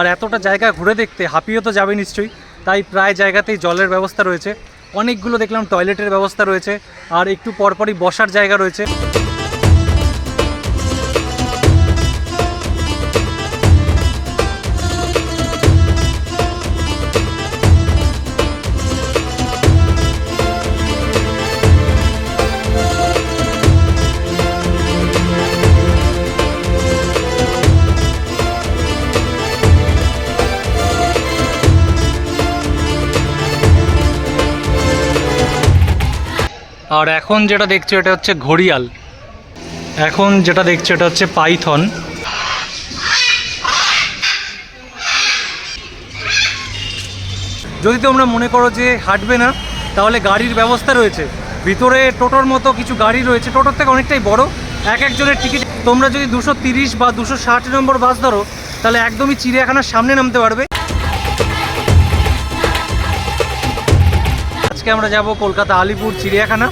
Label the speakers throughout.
Speaker 1: আর এতটা জায়গা ঘুরে দেখতে হাঁপিয়েও তো যাবে নিশ্চয়ই। তাই প্রায় জায়গাতেই জলের ব্যবস্থা রয়েছে। অনেকগুলো দেখলাম টয়লেটের ব্যবস্থা রয়েছে। আর একটু পরপরই বসার জায়গা রয়েছে। আর এখন যেটা দেখছ এটা হচ্ছে ঘড়িয়াল। এখন যেটা দেখছ এটা হচ্ছে পাইথন। যদি তোমরা মনে করো যে হাঁটবে না, তাহলে গাড়ির ব্যবস্থা রয়েছে। ভিতরে টোটোর মতো কিছু গাড়ি রয়েছে। টোটোর থেকে অনেকটাই বড়। এক একজনের টিকিট তোমরা যদি দুশো তিরিশ বা দুশো ষাট নম্বর বাস ধরো, তাহলে একদমই চিড়িয়াখানার সামনে নামতে পারবে। আজকে আমরা যাব কলকাতা আলিপুর চিড়িয়াখানা।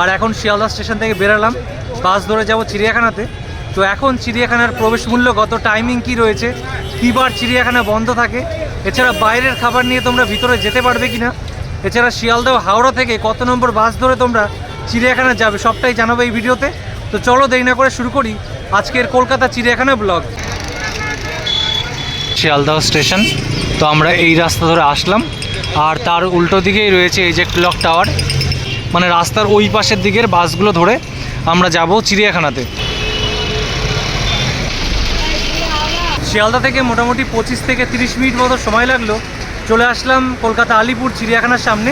Speaker 1: আর এখন শিয়ালদা স্টেশন থেকে বেরালাম। বাস ধরে যাব চিড়িয়াখানাতে। তো এখন চিড়িয়াখানার প্রবেশ মূল্য কত টাইমিং কি রয়েছে? কী বার চিড়িয়াখানা বন্ধ থাকে? এছাড়া বাইরের খাবার নিয়ে তোমরা ভিতরে যেতে পারবে কি না এছাড়া শিয়ালদা ও হাওড়া থেকে কত নম্বর বাস ধরে তোমরা চিড়িয়াখানা যাবে সবটাই জানাব এই ভিডিওতে। তো চলো দেরি না করে শুরু করি আজকের কলকাতা চিড়িয়াখানা ব্লগ। শিয়ালদাহ স্টেশন। তো আমরা এই রাস্তা ধরে আসলাম। আর তার উল্টো দিকেই রয়েছে এই যে ক্লক টাওয়ার। মানে রাস্তার ওই পাশের দিকের বাসগুলো ধরে আমরা যাব চিড়িয়াখানাতে। শিয়ালদা থেকে মোটামুটি পঁচিশ থেকে তিরিশ মিনিট মতো সময় লাগল। চলে আসলাম কলকাতা আলিপুর চিড়িয়াখানার সামনে।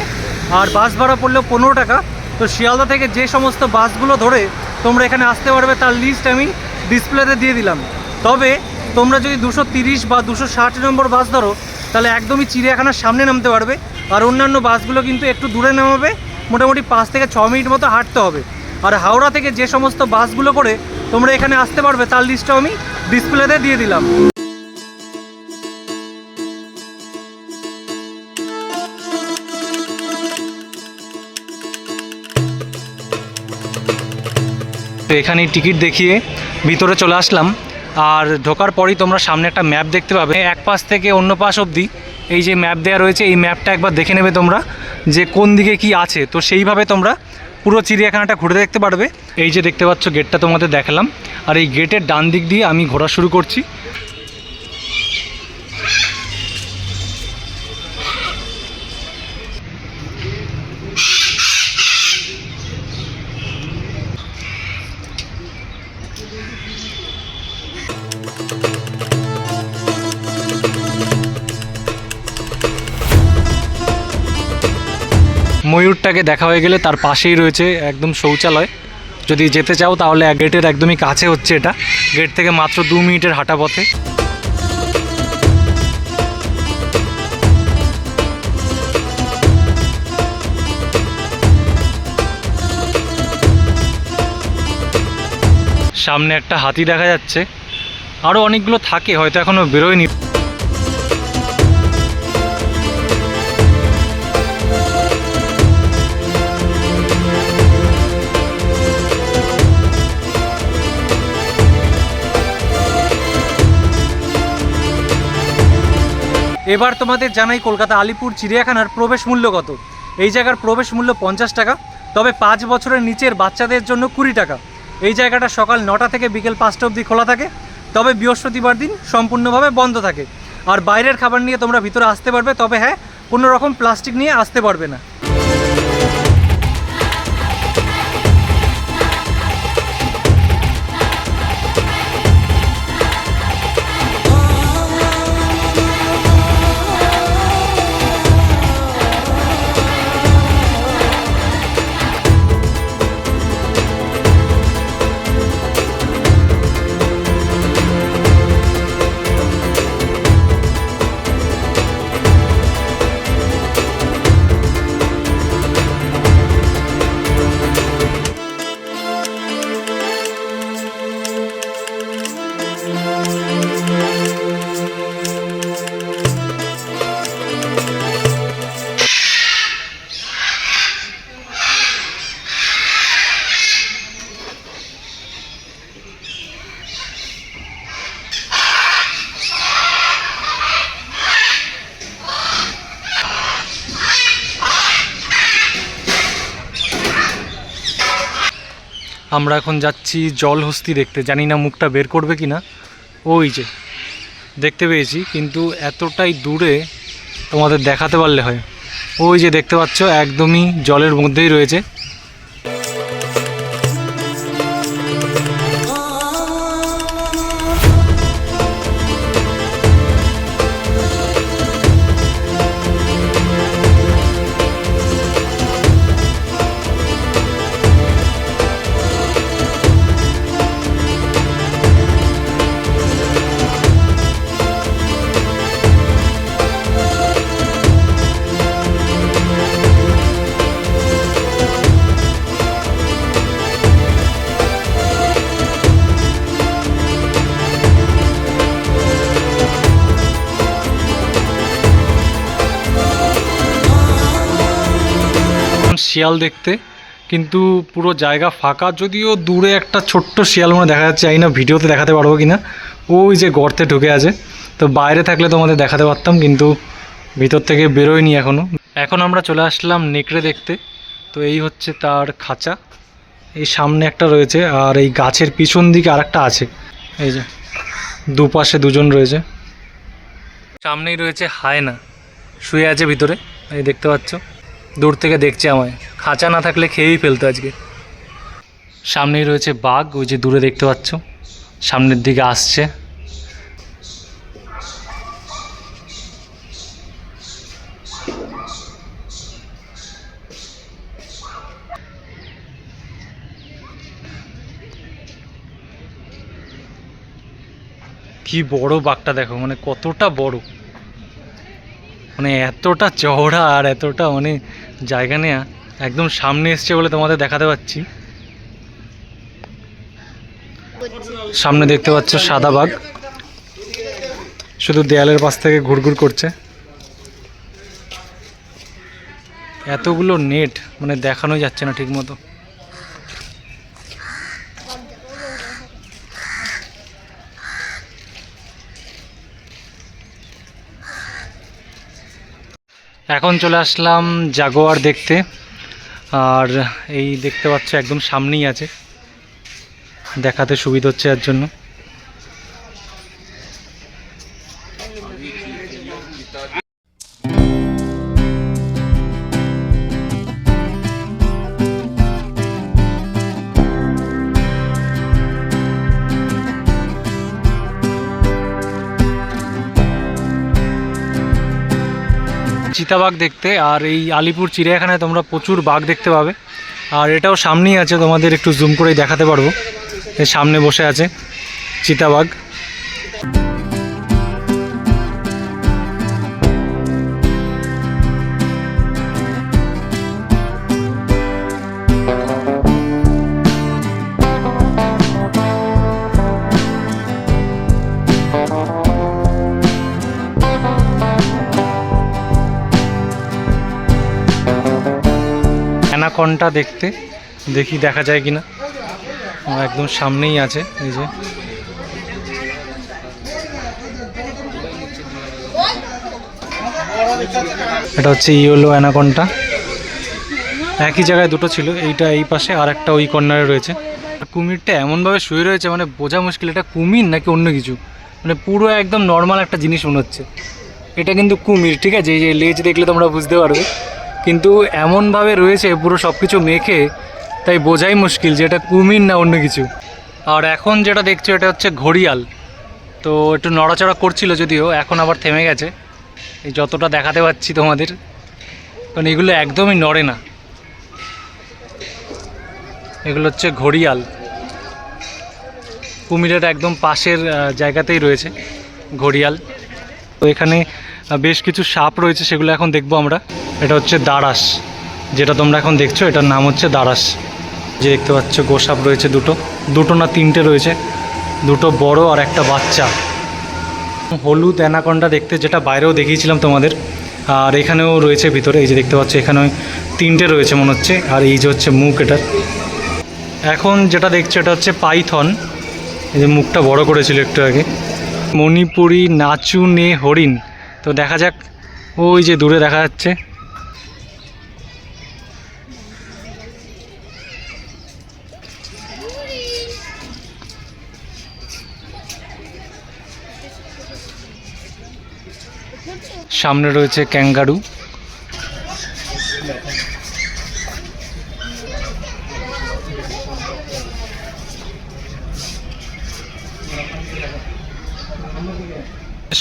Speaker 1: আর বাস ভাড়া পড়ল পনেরো টাকা। তো শিয়ালদা থেকে যে সমস্ত বাসগুলো ধরে তোমরা এখানে আসতে পারবে তার লিস্ট আমি ডিসপ্লেতে দিয়ে দিলাম। তবে তোমরা যদি দুশো তিরিশ বা দুশো ষাট নম্বর বাস ধরো তাহলে একদমই চিড়িয়াখানার সামনে নামতে পারবে। আর অন্যান্য বাসগুলো কিন্তু একটু দূরে নামাবে, মোটামুটি পাঁচ থেকে ছ মিনিট মতো হাঁটতে হবে। আর হাওড়া থেকে যে সমস্ত বাসগুলো করে তোমরা এখানে আসতে পারবে, তার লিস্টটাও আমি ডিসপ্লেতে দিয়ে দিলাম। তো এখানেই টিকিট দেখিয়ে ভিতরে চলে আসলাম। আর ঢোকার পরই তোমরা সামনে একটা ম্যাপ দেখতে পাবে। এক পাশ থেকে অন্য পাশ অবধি এই যে ম্যাপ দেওয়া রয়েছে, এই ম্যাপটা একবার দেখে নেবে তোমরা যে কোন দিকে কি আছে। তো সেইভাবে তোমরা পুরো চিড়িয়াখানাটা ঘুরে দেখতে পারবে। এই যে দেখতে পাচ্ছ গেটটা তোমাদের দেখালাম। আর এই গেটের ডান দিক দিয়ে আমি ঘোরা শুরু করছি। ময়ূরটাকে দেখা হয়ে গেলে তার পাশেই রয়েছে একদম শৌচালয়। যদি যেতে চাও তাহলে গেটের একদমই কাছে হচ্ছে এটা। গেট থেকে মাত্র দু মিনিটের হাঁটা পথে। সামনে একটা হাতি দেখা যাচ্ছে। আরও অনেকগুলো থাকে, হয়তো এখনও বেরোয়নি। এবার তোমাদের জানাই কলকাতা আলিপুর চিড়িয়াখানার প্রবেশ মূল্য কত? এই জায়গার প্রবেশ মূল্য পঞ্চাশ টাকা, তবে পাঁচ বছরের নিচের বাচ্চাদের জন্য কুড়ি টাকা। এই জায়গাটা সকাল নটা থেকে বিকেল পাঁচটা অবধি খোলা থাকে। তবে বৃহস্পতিবার দিন সম্পূর্ণভাবে বন্ধ থাকে। আর বাইরের খাবার নিয়ে তোমরা ভিতরে আসতে পারবে, তবে হ্যাঁ কোনো রকম প্লাস্টিক নিয়ে আসতে পারবে না। আমরা এখন যাচ্ছি জলহস্তি দেখতে। জানি না মুখটা বের করবে কি না ওই যে, দেখতে পেয়েছি, কিন্তু এতটাই দূরে তোমাদের দেখাতে পারলে হয়। ওই যে দেখতে পাচ্ছ, একদমই জলের মধ্যেই রয়েছে। শিয়াল দেখতে, কিন্তু পুরো জায়গা ফাঁকা। যদিও দূরে একটা ছোট্ট শিয়াল মনে দেখা যাচ্ছে, জানি না ভিডিওতে দেখাতে পারব কি না ওই যে গর্তে ঢুকে আছে। তো বাইরে থাকলে তোমাদের দেখাতে পারতাম, কিন্তু ভিতর থেকে বেরোয়নি এখনও এখন আমরা চলে আসলাম নেকড়ে দেখতে। তো এই হচ্ছে তার খাঁচা। এই সামনে একটা রয়েছে, আর এই গাছের পিছন দিকে আরেকটা আছে। এই যে, দুপাশে দুজন রয়েছে। সামনেই রয়েছে হায়না। শুয়ে আছে ভিতরে, এই দেখতে পাচ্ছ। দূর থেকে দেখছে আমায়। খাঁচা না থাকলে খেয়েই ফেলতো আজকে। সামনেই রয়েছে বাঘ, ওই যে দূরে দেখতে পাচ্ছ। সামনের দিকে আসছে। কি বড় বাঘটা দেখো মানে কতটা বড়। মানে এতটা চওড়া আর এতটা মানে জায়গা নেয়া একদম সামনে এসছে বলে তোমাদের দেখাতে পাচ্ছি। সামনে দেখতে পাচ্ছ সাদা বাঘ। শুধু দেয়ালের পাশ থেকে ঘুরঘুর করছে। এতগুলো নেট মানে দেখানো যাচ্ছে না ঠিক মতো এখন চলে আসলাম জাগোয়ার দেখতে। আর এই দেখতে পাচ্ছ একদম সামনেই আছে। দেখাতে সুবিধা হচ্ছে এর জন্য। চিতাবাঘ দেখতে, আর এই আলিপুর চিড়িয়াখানায় তোমরা প্রচুর বাঘ দেখতে পাবে। আর এটাও সামনেই আছে, তোমাদের একটু জুম করে দেখাতে পারব। সামনে বসে আছে চিতাবাঘ। অ্যানাকনটা দেখতে, দেখি দেখা যায় কিনা। আমার একদম সামনেই আছে, এই যে। এটা হচ্ছে ইয়েলো অ্যানাকনটা। একই জায়গায় দুটো ছিল, এইটা এই পাশে, আর একটা ওই কর্নারে রয়েছে। কুমিরটা এমনভাবে শুয়ে রয়েছে মানে বোঝা মুশকিল, এটা কুমির নাকি অন্য কিছু? মানে পুরো একদম নর্মাল একটা জিনিস মনে হচ্ছে। এটা কিন্তু কুমির, ঠিক আছে? এই যে লেজ দেখলে তোমরা বুঝতে পারবে। কিন্তু এমনভাবে রয়েছে পুরো সব কিছু মেখে, তাই বোঝাই মুশকিল যে এটা কুমির না অন্য কিছু। আর এখন যেটা দেখছ এটা হচ্ছে ঘড়িয়াল। তো একটু নড়াচড়া করছিল যদিও, এখন আবার থেমে গেছে। এই যতটা দেখাতে পাচ্ছি তোমাদের, কারণ এগুলো একদমই নড়ে না। এগুলো হচ্ছে ঘড়িয়াল। কুমিরের একদম পাশের জায়গাতেই রয়েছে ঘড়িয়াল। তো এখানে বেশ কিছু সাপ রয়েছে, সেগুলো এখন দেখব আমরা। এটা হচ্ছে দারাস। যেটা তোমরা এখন দেখছ, এটার নাম হচ্ছে দারাস। যে দেখতে পাচ্ছ গোসাপ রয়েছে দুটো। দুটো না তিনটে রয়েছে। দুটো বড় আর একটা বাচ্চা। হলুদ অ্যানাকন্ডা দেখতে, যেটা বাইরেও দেখিয়েছিলাম তোমাদের। আর এখানেও রয়েছে ভিতরে, এই যে দেখতে পাচ্ছ, এখানে তিনটে রয়েছে মনে হচ্ছে। আর এই যে হচ্ছে মুখ এটার। এখন যেটা দেখছ, এটা হচ্ছে পাইথন। এই যে মুখটা বড় করেছিল একটু আগে। মণিপুরি নাচু নে হরিণ। তো দেখা যাক ওই যে দূরে দেখা যাচ্ছে। সামনে রয়েছে ক্যাঙ্গারু।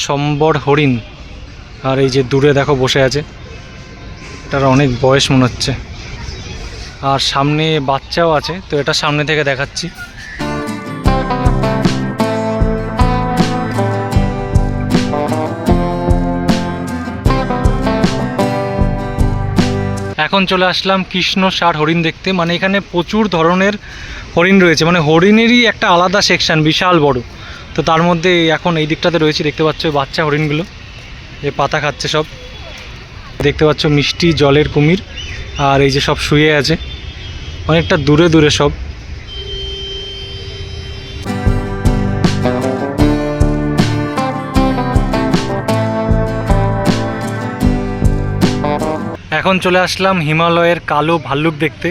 Speaker 1: সম্বর হরিণ। আর এই যে দূরে দেখো বসে আছে। এটার অনেক বয়স মনে হচ্ছে। আর সামনে বাচ্চাও আছে, তো এটা সামনে থেকে দেখাচ্ছি। এখন চলে আসলাম কৃষ্ণ সার হরিণ দেখতে। মানে এখানে প্রচুর ধরনের হরিণ রয়েছে। মানে হরিণেরই একটা আলাদা সেকশন বিশাল বড়। তো তার মধ্যে এখন এই দিকটাতে রয়েছে, দেখতে পাচ্ছ বাচ্চা হরিণগুলো। এ পাতা খাচ্ছে সব। দেখতে পাচ্ছ মিষ্টি জলের কুমির, আর এই যে সব শুয়ে আছে। অনেকটা দূরে দূরে সব। এখন চলে আসলাম হিমালয়ের কালো ভাল্লুক দেখতে।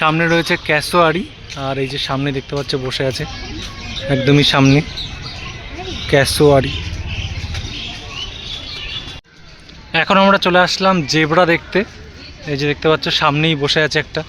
Speaker 1: সামনে রয়েছে ক্যাসোয়ারি, আর এই যে সামনে দেখতে পাচ্ছ বসে আছে একদমই সামনে ক্যাসোয়ারি। এখন আমরা চলে আসলাম জেবরা দেখতে। এই যে দেখতে পাচ্ছ, সামনেই বসে আছে একটা।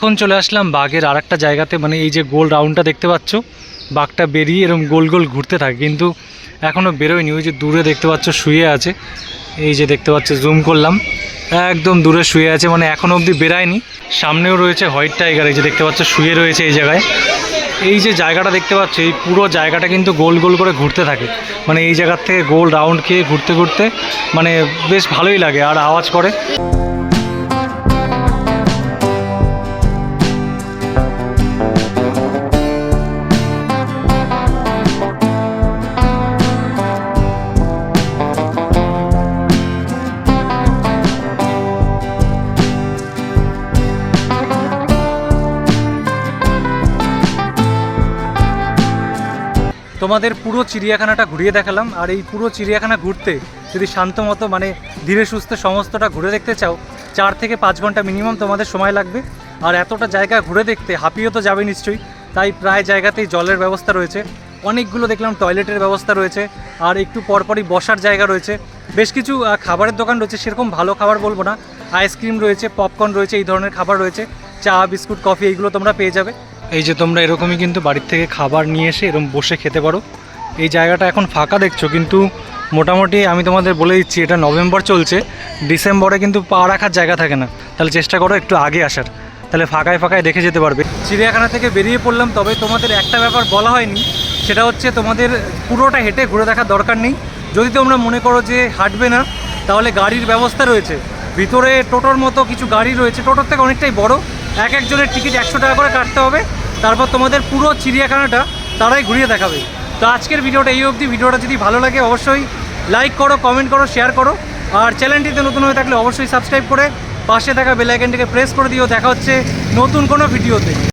Speaker 1: এখন চলে আসলাম বাঘের আর একটা জায়গাতে মানে এই যে গোল রাউন্ডটা দেখতে পাচ্ছ, বাঘটা বেরিয়ে এরকম গোল গোল ঘুরতে থাকে, কিন্তু এখনও বেরোয়নি, ওই যে দূরে দেখতে পাচ্ছ শুয়ে আছে, এই যে দেখতে পাচ্ছ জুম করলাম, একদম দূরে শুয়ে আছে মানে এখনও অবধি বেরায়নি, সামনেও রয়েছে হোয়াইট টাইগার এই যে দেখতে পাচ্ছ শুয়ে রয়েছে এই জায়গায়, এই যে জায়গাটা দেখতে পাচ্ছ, এই পুরো জায়গাটা কিন্তু গোল গোল করে ঘুরতে থাকে মানে এই জায়গার থেকে গোল রাউন্ড খেয়ে ঘুরতে ঘুরতে মানে বেশ ভালোই লাগে, আর আওয়াজ করে। তোমাদের পুরো চিড়িয়াখানাটা ঘুরিয়ে দেখালাম, আর এই পুরো চিড়িয়াখানা ঘুরতে যদি শান্ত মতো মানে ধীরে সুস্থে সমস্তটা ঘুরে দেখতে চাও, চার থেকে পাঁচ ঘণ্টা মিনিমাম তোমাদের সময় লাগবে। আর এতটা জায়গা ঘুরে দেখতে, হাঁপিয়েও তো যাবে নিশ্চয়ই, তাই প্রায় জায়গাতেই জলের ব্যবস্থা রয়েছে। অনেকগুলো দেখলাম টয়লেটের ব্যবস্থা রয়েছে, আর একটু পরপরই বসার জায়গা রয়েছে। বেশ কিছু খাবারের দোকান রয়েছে, সেরকম ভালো খাবার বলব না। আইসক্রিম রয়েছে পপকর্ন রয়েছে, এই ধরনের খাবার রয়েছে। চা, বিস্কুট কফি এইগুলো তোমরা পেয়ে যাবে। এই যে তোমরা এরকমই কিন্তু বাড়ির থেকে খাবার নিয়ে এসে এরকম বসে খেতে পারো। এই জায়গাটা এখন ফাঁকা দেখছ, কিন্তু মোটামুটি আমি তোমাদের বলে দিচ্ছি, এটা নভেম্বর চলছে, ডিসেম্বরে কিন্তু পা রাখার জায়গা থাকে না। তাহলে চেষ্টা করো একটু আগে আসার, তাহলে ফাঁকায় ফাঁকায় দেখে যেতে পারবে। চিড়িয়াখানা থেকে বেরিয়ে পড়লাম, তবে তোমাদের একটা ব্যাপার বলা হয়নি, সেটা হচ্ছে তোমাদের পুরোটা হেঁটে ঘুরে দেখার দরকার নেই। যদি তোমরা মনে করো যে হাঁটবে না, তাহলে গাড়ির ব্যবস্থা রয়েছে। ভিতরে টোটোর মতো কিছু গাড়ি রয়েছে, টোটোর থেকে অনেকটাই বড়, এক একজনের টিকিট একশো টাকা করে কাটতে হবে তারপর তোমাদের পুরো চিড়িয়াখানাটা তারাই ঘুরিয়ে দেখাবে। তো আজকের ভিডিওটা এই অবধি। ভিডিওটা যদি ভালো লাগে, অবশ্যই লাইক করো কমেন্ট করো শেয়ার করো। আর চ্যানেলটিতে নতুন হয়ে থাকলে অবশ্যই সাবস্ক্রাইব করে পাশে থাকা বেল আইকনটিকে প্রেস করে দিও। দেখা হচ্ছে নতুন কোনো ভিডিওতে।